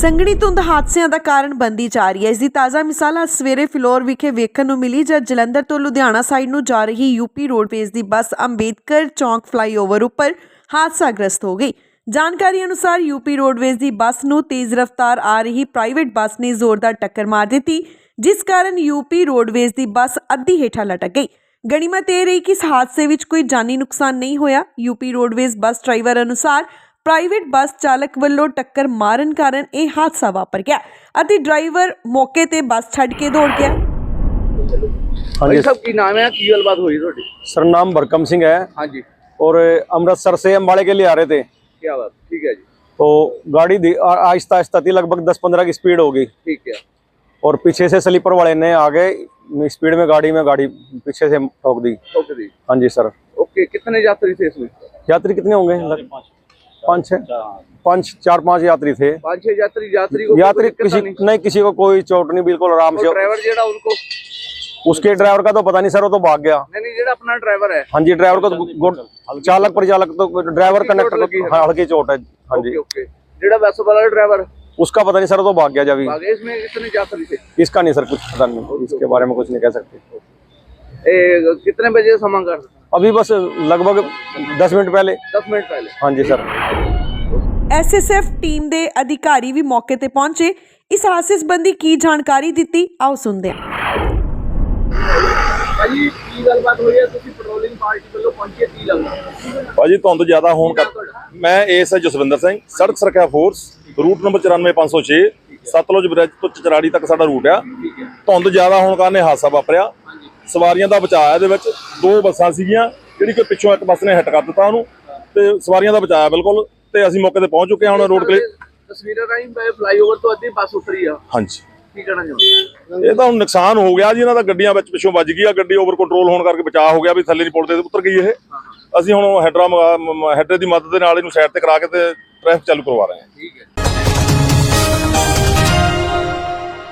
ਸੰਘਣੀ ਧੁੰਦ ਹਾਦਸਿਆਂ ਦਾ ਕਾਰਨ ਬੰਦੀ ਜਾ ਰਹੀ ਹੈ। ਇਸ ਦੀ ਤਾਜ਼ਾ ਮਿਸਾਲ ਅੱਜ ਸਵੇਰੇ ਫਿਲੌਰ ਵਿਖੇ ਵੇਖਣ ਨੂੰ ਮਿਲੀ, ਜਦ ਜਲੰਧਰ ਤੋਂ ਲੁਧਿਆਣਾ ਸਾਈਡ ਨੂੰ ਜਾ ਰਹੀ ਯੂਪੀ ਰੋਡਵੇਜ਼ ਦੀ ਬੱਸ ਅੰਬੇਦਕਰ ਚੌਂਕ ਫਲਾਈਓਵਰ ਉੱਪਰ ਹਾਦਸਾਗ੍ਰਸਤ ਹੋ ਗਈ। ਜਾਣਕਾਰੀ ਅਨੁਸਾਰ ਯੂਪੀ ਰੋਡਵੇਜ਼ ਦੀ ਬੱਸ ਨੂੰ ਤੇਜ਼ ਰਫ਼ਤਾਰ ਆ ਰਹੀ ਪ੍ਰਾਈਵੇਟ ਬੱਸ ਨੇ ਜ਼ੋਰਦਾਰ ਟੱਕਰ ਮਾਰ ਦਿੱਤੀ, ਜਿਸ ਕਾਰਨ ਯੂਪੀ ਰੋਡਵੇਜ਼ ਦੀ ਬੱਸ ਅੱਧੀ ਹੇਠਾਂ ਲਟਕ ਗਈ। ਗਣੀਮਤ ਇਹ ਰਹੀ ਕਿ ਇਸ ਹਾਦਸੇ ਵਿੱਚ ਕੋਈ ਜਾਨੀ ਨੁਕਸਾਨ ਨਹੀਂ ਹੋਇਆ। ਯੂਪੀ ਰੋਡਵੇਜ਼ ਬੱਸ ਡਰਾਈਵਰ ਅਨੁਸਾਰ ਪ੍ਰਾਈਵੇਟ ਬੱਸ ਚਾਲਕ ਵੱਲੋਂ ਟੱਕਰ ਮਾਰਨ ਕਾਰਨ ਇਹ ਹਾਦਸਾ ਵਾਪਰ ਗਿਆ ਅਤੇ ਡਰਾਈਵਰ ਮੌਕੇ ਤੇ ਬੱਸ ਛੱਡ ਕੇ ਦੌੜ ਗਿਆ ਹਾਂਜੀ ਭਾਈ ਸਾਹਿਬ ਕੀ ਨਾਮ है की गलबात हुई ਤੁਹਾਡੀ सर नाम भरकम सिंह है ਹਾਂਜੀ और अमृतसर से अम्बाड़े के लिए आ रहे थे ਕੀ ਬਾਤ ਠੀਕ ਹੈ ਜੀ तो गाड़ी धी- आ- आहिस्ता आहिस्ता थी लगभग दस पंद्रह की स्पीड होगी ਠੀਕ ਹੈ और पीछे से स्लीपर वाले ने आगे स्पीड में गाड़ी में गाड़ी पीछे से ठोक दी ओके जी हाँ जी सर ओके कितने यात्री थे इसमें यात्री कितने होंगे पाँच छः पाँच चार पाँच यात्री थे। पाँच छह यात्री यात्री को यात्री दिक्कत किसी नहीं? नहीं किसी को कोई चोट नहीं बिल्कुल आराम से। ड्राइवर जेड़ा उनको? उसके ड्राइवर का तो पता नहीं सर वो तो भाग गया। नहीं नहीं जेड़ा अपना ड्राइवर है। हाँ जी ड्राइवर को तो चालक परिचालक तो ड्राइवर कंडक्टर को हाँ। हल्की चोट है। हाँ जी। जेड़ा बस वाला ड्राइवर? उसका पता नहीं सर तो भाग गया जब इसमें कितने यात्री थे? इसका नहीं सर कुछ पता नहीं। इसके बारे में कुछ नहीं कह सकते। कितने बजे समा कर अभी बस लगभग दस मिनट पहले दस मिनट पहले हाँ जी सर ਐਸਐਸਐਫ ਟੀਮ ਦੇ ਅਧਿਕਾਰੀ ਵੀ ਮੌਕੇ ਤੇ ਪਹੁੰਚੇ ਇਸ ਹਾਦਸੇ ਸੰਬੰਧੀ ਕੀ ਜਾਣਕਾਰੀ ਦਿੱਤੀ ਆਓ ਸੁਣਦੇ ਹਾਂ ਭਾਜੀ ਕੀ ਗੱਲਬਾਤ ਹੋਈ ਹੈ ਤੁਸੀਂ ਪੈਟਰੋਲਿੰਗ ਪਾਰਟੀ ਵੱਲੋਂ ਪਹੁੰਚੇ ਕੀ ਲੱਗਦਾ ਭਾਜੀ ਧੁੰਦ ਜ਼ਿਆਦਾ ਹੋਣ ਕਰ ਮੈਂ ਏਸ ਹੈ ਜਸਵਿੰਦਰ ਸਿੰਘ ਸੜਕ ਸੁਰੱਖਿਆ force route number 94506 Satluj bridge ਤੋਂ ਚਚਰਾੜੀ ਤੱਕ ਸਾਡਾ ਰੂਟ ਆ ਧੁੰਦ ਜ਼ਿਆਦਾ ਹੋਣ ਕਾਰਨ ਇਹ ਹਾਦਸਾ ਵਾਪਰਿਆ ਸਵਾਰੀਆਂ ਦਾ ਬਚਾਅ ਇਹਦੇ ਵਿੱਚ ਦੋ ਬੱਸਾਂ ਸੀਗੀਆਂ ਜਿਹੜੀ ਕਿ ਪਿੱਛੋਂ ਇੱਕ ਬੱਸ ਨੇ ਹਿੱਟ ਕਰ ਦਿੱਤਾ ਉਹਨੂੰ ਤੇ ਸਵਾਰੀਆਂ ਦਾ ਬਚਾਅ ਬਿਲਕੁਲ ਤੇ ਅਸੀਂ ਮੌਕੇ ਤੇ ਪਹੁੰਚ ਚੁੱਕੇ ਹਾਂ ਹੁਣ ਰੋਡ ਕਲੇ ਤਸਵੀਰਾਂ ਰਾਹੀਂ ਫਲਾਈਓਵਰ ਤੋਂ ਅੱਧੀ ਬੱਸ ਉਤਰੀ ਆ। ਹਾਂਜੀ। ਕੀ ਕਹਿਣਾ ਚਾਹੁੰਦੇ ਇਹ ਤਾਂ ਹੁਣ ਨੁਕਸਾਨ ਹੋ ਗਿਆ ਜੀ ਇਹਨਾਂ ਦਾ ਗੱਡੀਆਂ ਵਿੱਚ ਪਿੱਛੋਂ ਵੱਜ ਗਈ ਆ ਗੱਡੀ ਓਵਰ ਕੰਟਰੋਲ ਹੋਣ ਕਰਕੇ ਬਚਾਅ ਹੋ ਗਿਆ ਵੀ ਥੱਲੇ ਨਹੀਂ ਪੁਲ ਤੇ ਉਤਰ ਗਈ ਇਹ। ਅਸੀਂ ਹੁਣ ਹੈਡਰਾ ਹੈਡਰ ਦੀ ਮਦਦ ਦੇ ਨਾਲ ਇਹਨੂੰ ਸਾਈਡ ਤੇ ਕਰਾ ਕੇ ਤੇ ਟ੍ਰੈਫਿਕ ਚਾਲੂ ਕਰਵਾ ਰਹੇ ਹਾਂ। ਠੀਕ ਹੈ।